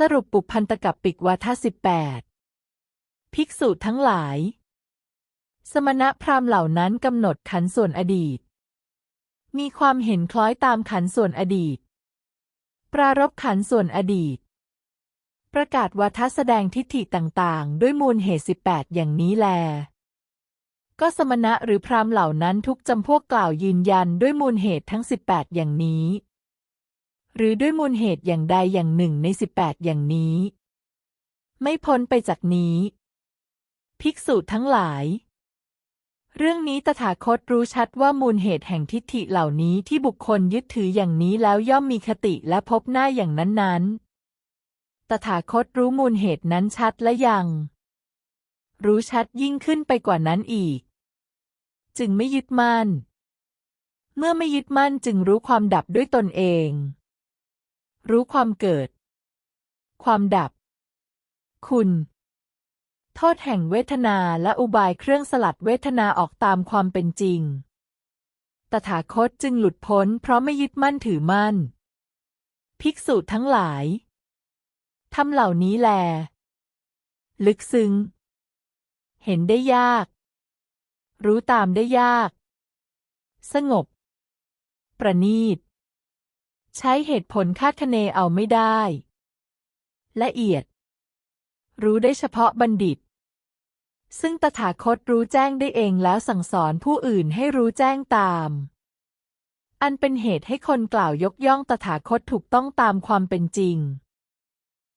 สรุปปุพันตกับปิกวาทสิบแปดภิกษุทั้งหลาย สมณะพราหมณ์เหล่านั้นกำหนดขันส่วนอดีต มีความเห็นคล้อยตามขันส่วนอดีต ปรารบขันส่วนอดีต ประกาศวาทแสดงทิฏฐิต่างๆ ด้วยมูลเหตุสิบแปดอย่างนี้แล ก็สมณะหรือพราหมณ์เหล่านั้นทุกจำพวกกล่าวยืนยันด้วยมูลเหตุทั้งสิบแปดอย่างนี้ หรือด้วยมูลเหตุอย่างใดอย่างหนึ่งในสิบแปดอย่างนี้ ไม่พ้นไปจากนี้ ภิกษุทั้งหลาย เรื่องนี้ตถาคตรู้ชัดว่ามูลเหตุแห่งทิฏฐิเหล่านี้ที่บุคคลยึดถืออย่างนี้แล้วย่อมมีคติและพบหน้าอย่างนั้นๆ ตถาคตรู้มูลเหตุนั้นชัดและยัง รู้ชัดยิ่งขึ้นไปกว่านั้นอีก จึงไม่ยึดมั่นเมื่อไม่ยึดมั่นจึงรู้ความดับด้วยตนเอง รู้ความเกิด ความดับ คุณ โทษแห่งเวทนาและอุบายเครื่องสลัดเวทนาออกตามความเป็นจริง ตถาคตจึงหลุดพ้นเพราะไม่ยึดมั่นถือมั่น ภิกษุทั้งหลายทำเหล่านี้แล ลึกซึ้ง เห็นได้ยาก รู้ตามได้ยาก สงบ ประณีต ใช้เหตุผลคาดคะเนเอาไม่ได้ ละเอียด รู้ได้เฉพาะบัณฑิต ซึ่งตถาคตรู้แจ้งได้เองแล้วสั่งสอนผู้อื่นให้รู้แจ้งตาม อันเป็นเหตุให้คนกล่าวยกย่องตถาคตถูกต้องตามความเป็นจริง